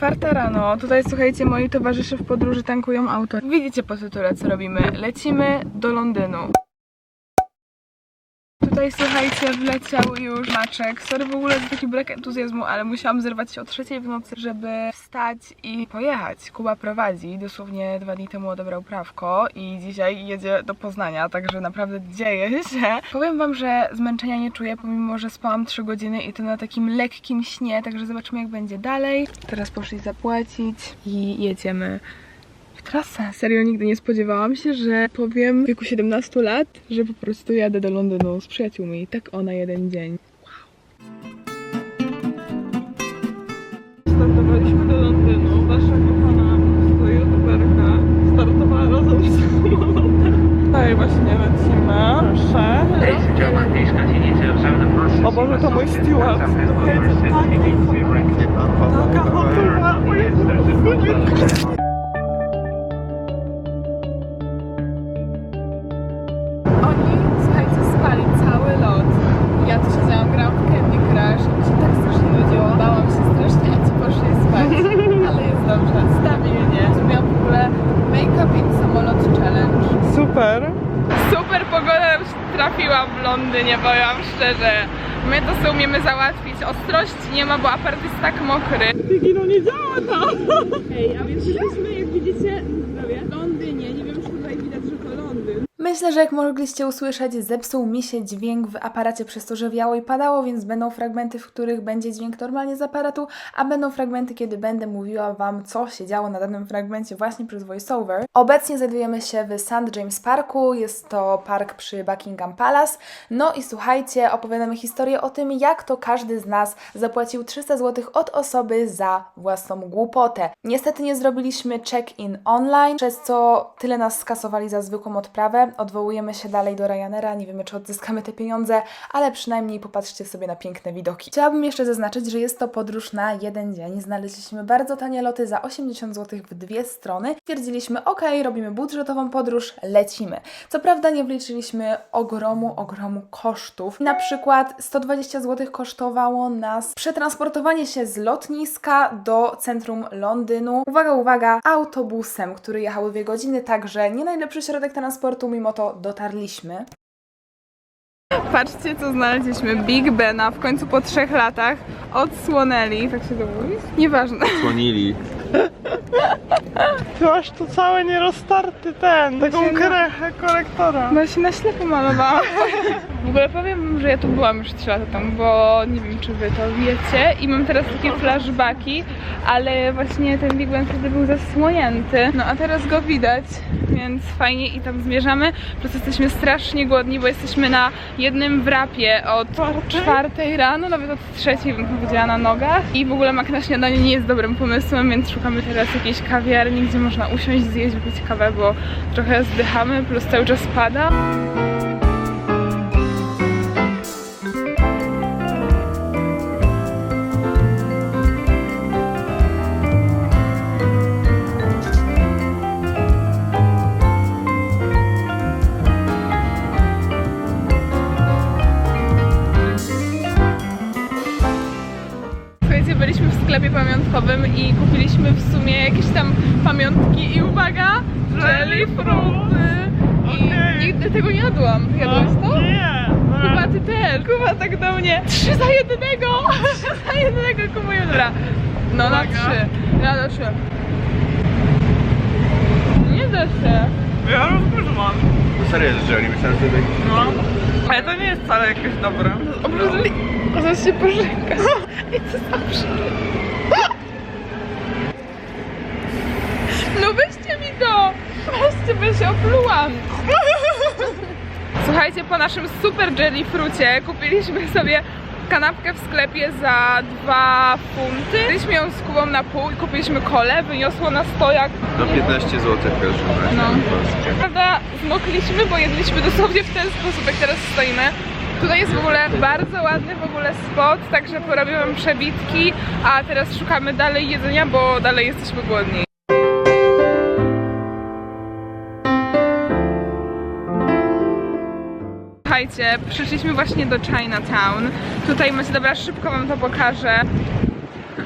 czwarta rano. Tutaj słuchajcie, moi towarzysze w podróży tankują auto. Widzicie po tytule co robimy. Lecimy do Londynu. Tutaj słuchajcie, wleciał już Maczek. Sorry w ogóle za taki brak entuzjazmu, ale musiałam zerwać się o trzeciej w nocy, żeby wstać i pojechać. Kuba prowadzi, dosłownie dwa dni temu odebrał prawko i dzisiaj jedzie do Poznania, także naprawdę dzieje się. Powiem wam, że zmęczenia nie czuję, pomimo, że spałam 3 godziny i to na takim lekkim śnie, także zobaczymy jak będzie dalej. Teraz poszli zapłacić i jedziemy w trasę. Serio nigdy nie spodziewałam się, że powiem w wieku 17 lat, że po prostu jadę do Londynu z przyjaciółmi. Tak o na jeden dzień. Startowaliśmy do Londynu. Wasza kochana youtuberka startowała razem z samolotem. Tutaj właśnie lecimy. Proszę. O Boże, to mój steward. Taka hotowa. O Jezu. Ja tu siedziałam, grałam w Candy Crush i mi się tak strasznie nudziło. Bałam się strasznie, a ci poszli spać. Ale jest dobrze, stabilnie. Zrobiłam w ogóle make-up in samolot challenge. Super. Super pogoda nam się trafiła w Londynie, powiem szczerze. My to sobie umiemy załatwić. Ostrości nie ma, bo apart jest tak mokry. Pigino nie działa to. Ej, a więc jesteśmy, jak widzicie, w Londynie. Nie wiem, czy tutaj widać, że to Londyn. Myślę, że jak mogliście usłyszeć, zepsuł mi się dźwięk w aparacie przez to, że wiało i padało, więc będą fragmenty, w których będzie dźwięk normalnie z aparatu, a będą fragmenty, kiedy będę mówiła Wam, co się działo na danym fragmencie właśnie przez voiceover. Obecnie znajdujemy się w St. James Parku, jest to park przy Buckingham Palace. No i słuchajcie, opowiadamy historię o tym, jak to każdy z nas zapłacił 300 zł od osoby za własną głupotę. Niestety nie zrobiliśmy check-in online, przez co tyle nas skasowali za zwykłą odprawę. Odwołujemy się dalej do Ryanaira, nie wiemy czy odzyskamy te pieniądze, ale przynajmniej popatrzcie sobie na piękne widoki. Chciałabym jeszcze zaznaczyć, że jest to podróż na jeden dzień. Znaleźliśmy bardzo tanie loty za 80 zł w dwie strony. Stwierdziliśmy, ok, robimy budżetową podróż, lecimy. Co prawda nie wliczyliśmy ogromu, ogromu kosztów. Na przykład 120 zł kosztowało nas przetransportowanie się z lotniska do centrum Londynu. Uwaga, uwaga, autobusem, który jechał dwie godziny, także nie najlepszy środek transportu, mimo to dotarliśmy. Patrzcie, co znaleźliśmy. Big Bena w końcu po trzech latach odsłonęli. Tak się to mówi? Nieważne. Słonili. Ty masz tu całe nieroztarty ten, taką no. krechę korektora. No się na ślepo malowałam. W ogóle powiem wam, że ja tu byłam już 3 lata temu, bo nie wiem czy wy to wiecie i mam teraz takie flashbacki, ale właśnie ten Big Ben wtedy był zasłonięty. No a teraz go widać, więc fajnie i tam zmierzamy. Plus jesteśmy strasznie głodni, bo jesteśmy na jednym wrapie od czwartej rano, nawet od trzeciej bym powiedziała na nogach. I w ogóle mak na śniadanie nie jest dobrym pomysłem, więc szukamy teraz jakiejś kawiarni, gdzie można usiąść, zjeść, wypić kawę, bo trochę zdychamy, plus cały czas pada. Byliśmy w sklepie pamiątkowym i kupiliśmy w sumie jakieś tam pamiątki i uwaga, jelly fruity. I Okej. nigdy tego nie jadłam. Jadłaś to? Nie. no. Kuba, ty też. Kuba tak do mnie. Trzy za jednego! Trzy za jednego kupuję. Dobra. No na trzy. Na trzy. Nie da się. Jest jelly, myślałem, że będzie... No. Ale to nie jest wcale jakieś dobre. Obrzydli... Zaraz się pożega. I to jest obrzydliwe. No weźcie mi to! Weźcie, bo się oplułam. Słuchajcie, po naszym super jelly frucie kupiliśmy sobie kanapkę w sklepie za 2 funty. Byliśmy ją z Kubą na pół i kupiliśmy kole, wyniosło nas to jak Do 15 zł w każdym razie. No. Prawda, zmokliśmy, bo jedliśmy dosłownie w ten sposób, jak teraz stoimy. Tutaj jest w ogóle bardzo ładny w ogóle spot, także porobiłam przebitki, a teraz szukamy dalej jedzenia, bo dalej jesteśmy głodni. Słuchajcie, przyszliśmy właśnie do Chinatown. Tutaj macie, dobra, szybko wam to pokażę.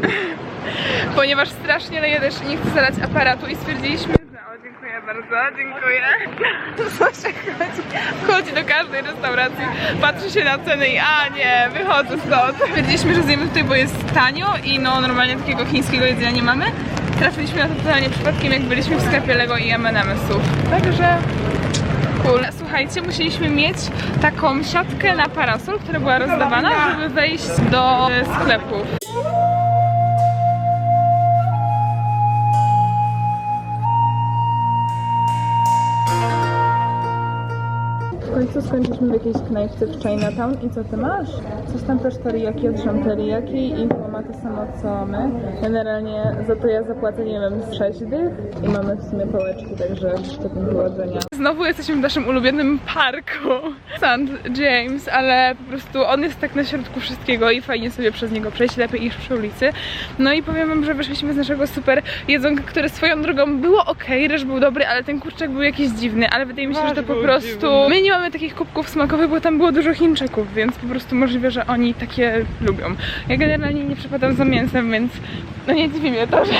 ponieważ strasznie leje deszcz i nie chcę zalać aparatu i stwierdziliśmy, że o dziękuję bardzo, dziękuję. Zosia chodzi, wchodzi do każdej restauracji, patrzy się na ceny i a nie, wychodzę stąd. Stwierdziliśmy, że zjemy tutaj, bo jest tanio i no normalnie takiego chińskiego jedzenia nie mamy. Trafiliśmy na to totalnie przypadkiem, jak byliśmy w sklepie Lego i M&M'sów. Także cool. Słuchajcie, musieliśmy mieć taką siatkę na parasol, która była rozdawana, żeby wejść do e, sklepów. W końcu skończyliśmy w jakiejś knajpce w Chinatown i co ty masz? Coś tam też teriyaki od teriyaki i chyba ma to samo co my. Generalnie za to ja zapłacę, nie wiem, z 6 dych i mamy w sumie pałeczki, także życzę tym powodzenia. Znowu jesteśmy w naszym ulubionym parku St. James, ale po prostu on jest tak na środku wszystkiego i fajnie sobie przez niego przejść, lepiej niż przy ulicy. No i powiem wam, że wyszliśmy z naszego super jedzonka, które swoją drogą było ok, ryż był dobry, ale ten kurczak był jakiś dziwny, ale wydaje mi się, że to po prostu... dziwny. My nie mamy takich kubków smakowych, bo tam było dużo Chińczyków, więc po prostu możliwe, że oni takie lubią. Ja generalnie nie przepadam za mięsem, więc no nie dziwi mnie to, że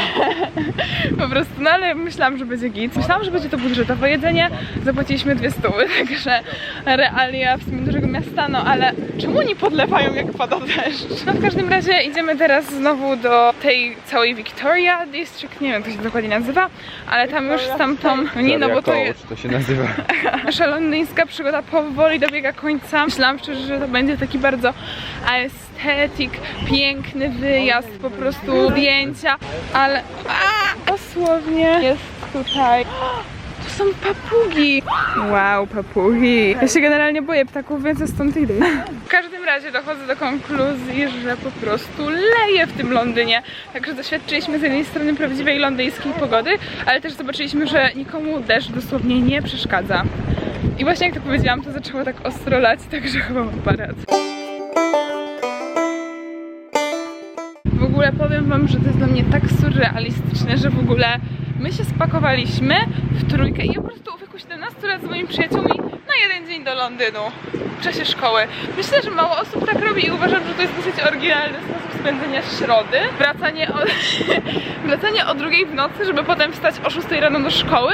po prostu, no ale myślałam, że będzie git. Myślałam, że będzie to budżetowe jedzenie, zapłaciliśmy dwie stóły, także realia w sumie dużego miasta, no ale czemu oni podlewają jak pada deszcz? No w każdym razie idziemy teraz znowu do tej całej Victoria District, nie wiem jak to się dokładnie nazywa, ale tam już stamtąd, nie no bo to jest to się nazywa. Nasza londyńska przygoda powoli dobiega końca. Myślałam szczerze, że to będzie taki bardzo estetyk, piękny wyjazd, po prostu zdjęcia, ale a, dosłownie jest tutaj. To są papugi! Wow, papugi! Ja się generalnie boję ptaków, więc stąd idę. W każdym razie dochodzę do konkluzji, że po prostu leje w tym Londynie. Także doświadczyliśmy z jednej strony prawdziwej londyńskiej pogody, ale też zobaczyliśmy, że nikomu deszcz dosłownie nie przeszkadza. I właśnie jak to powiedziałam, to zaczęło tak ostro lać, także chyba mam aparat. W ogóle powiem wam, że to jest dla mnie tak surrealistyczne, że w ogóle my się spakowaliśmy w trójkę i ja po prostu w wieku 17 lat z moimi przyjaciółmi na jeden dzień do Londynu w czasie szkoły. Myślę, że mało osób tak robi i uważam, że to jest dosyć oryginalny sposób spędzenia środy. Wracanie o, wracanie o drugiej w nocy, żeby potem wstać o 6 rano do szkoły.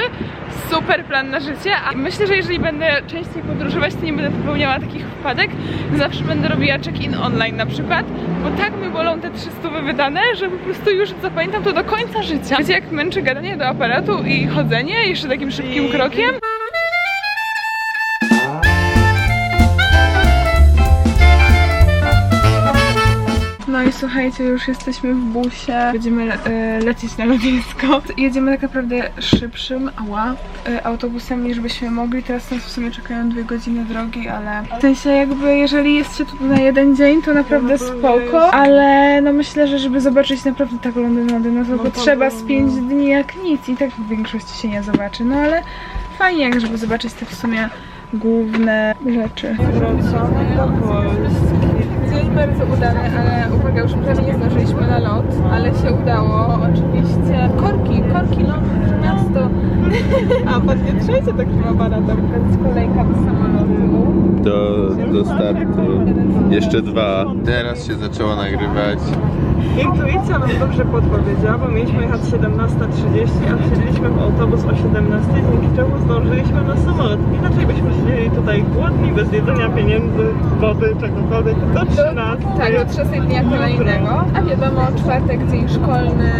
Super plan na życie, a myślę, że jeżeli będę częściej podróżować, to nie będę popełniała takich wpadek. Zawsze będę robiła check-in online na przykład, bo tak mi bolą te 300 wydane, że po prostu już zapamiętam to do końca życia. Wiecie, jak męczy gadanie do aparatu i chodzenie jeszcze takim szybkim krokiem? No i słuchajcie, już jesteśmy w busie. Będziemy le lecieć na lotnisko. Jedziemy tak naprawdę szybszym ała, e, autobusem niż byśmy mogli. Teraz nas w sumie czekają dwie godziny drogi, ale w sensie jakby jeżeli jest się tu na jeden dzień, to naprawdę spoko. Ale no myślę, że żeby zobaczyć naprawdę tak Londyn, Londyn, no to potrzeba z pięć dni jak nic i tak w większości się nie zobaczy. No ale fajnie, jak żeby zobaczyć te w sumie główne rzeczy. Wracamy do Polski. Dzień bardzo udany, ale uwaga, już prawie nie zdążyliśmy na lot, ale się udało. Oczywiście korki, korki Londyn, że miasto. A pewnie trzecie takim aparatem. Więc kolejka do samolotu. Do, do startu. Jeszcze dwa. Teraz się zaczęło nagrywać. Intuicja nam dobrze podpowiedziała, bo mieliśmy jechać 17.30, a wsiedliśmy w autobus o 17.00, dzięki czemu zdążyliśmy na samolot. Inaczej byśmy siedzieli tutaj głodni, bez jedzenia, pieniędzy, wody, czegokolwiek, do 13. Tak, do 3 dnia kolejnego. A wiadomo, czwartek, dzień szkolny.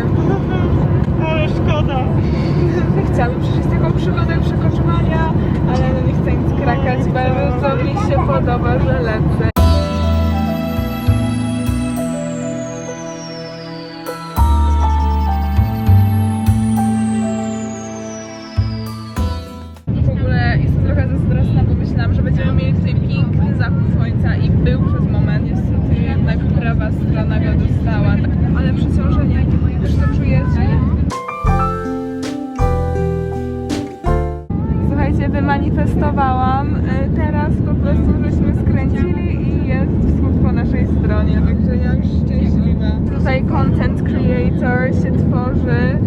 Ale szkoda. Chciałabym przeżyć taką przygodę przekoczowania, ale no nie chcę nic krakać. Bardzo mi się podoba, że lecę. Prostu żeśmy skręcili i jest wschód po naszej stronie, także ja już szczęśliwa. Tutaj content creator się tworzy,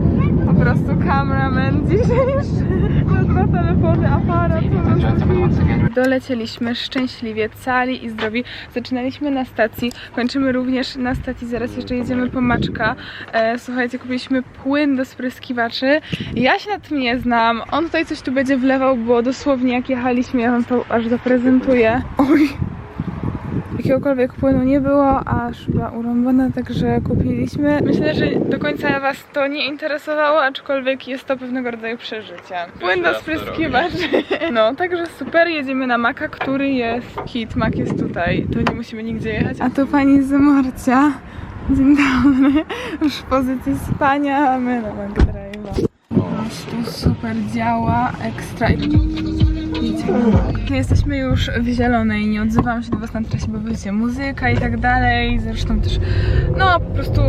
cameraman dzisiejszy. Ma dwa telefony, aparat, Dolecieliśmy szczęśliwie, cali i zdrowi. Zaczynaliśmy na stacji, kończymy również na stacji. Zaraz jeszcze jedziemy po Maczka. E, słuchajcie, kupiliśmy płyn do spryskiwaczy. Ja się nad tym nie znam. On tutaj coś tu będzie wlewał, bo dosłownie jak jechaliśmy, ja wam to aż zaprezentuję. Oj! Jakiegokolwiek płynu nie było, a szła urąbana, także kupiliśmy. Myślę, że do końca Was to nie interesowało, aczkolwiek jest to pewnego rodzaju przeżycie. Płyn do to spryskiwaczy. No, także super, jedziemy na Maka, który jest hit. Mak jest tutaj, tu nie musimy nigdzie jechać. A tu pani z Morcia. Dzień dobry. Już w pozycji spania, a my na McDrive'a. Po prostu super działa, ekstra. Jesteśmy już w zielonej, nie odzywam się do Was na trasie, bo wiecie, muzyka i tak dalej. Zresztą też, no po prostu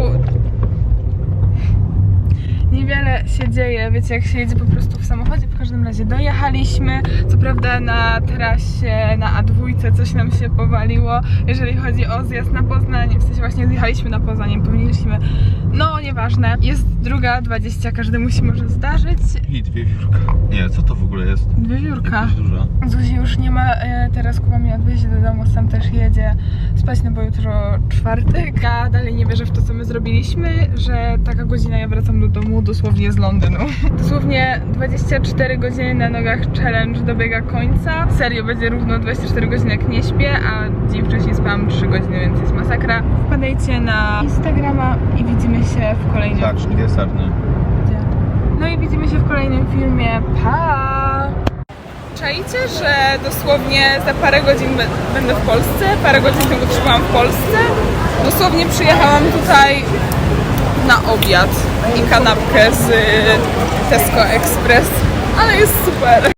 się dzieje, wiecie, jak się jedzie po prostu w samochodzie. W każdym razie dojechaliśmy. Co prawda na trasie, na A2 coś nam się powaliło, jeżeli chodzi o zjazd na Poznań. W sensie właśnie zjechaliśmy na Poznań, powinniśmy, no nieważne. Jest druga 20, każdemu się może zdarzyć. I dwie wiórka. Nie, co to w ogóle jest? Dwie wiórka. Duża. Zuzi już nie ma, e, teraz Kuba mnie odwiezie do domu, sam też jedzie spać, no bo jutro czwartek. Ja dalej nie wierzę w to, co my zrobiliśmy, że taka godzina ja wracam do domu dosłownie z Londynu. Dosłownie 24 godziny na nogach challenge dobiega końca. Serio, będzie równo 24 godziny jak nie śpię, a dzień wcześniej spałam 3 godziny, więc jest masakra. Wpadajcie na Instagrama i widzimy się w kolejnym Tak, dwie sarny. no i widzimy się w kolejnym filmie. Pa! Czajcie, że dosłownie za parę godzin będę w Polsce. Parę godzin temu byłam w Polsce. Dosłownie przyjechałam tutaj na obiad i kanapkę z Tesco Express, ale jest super.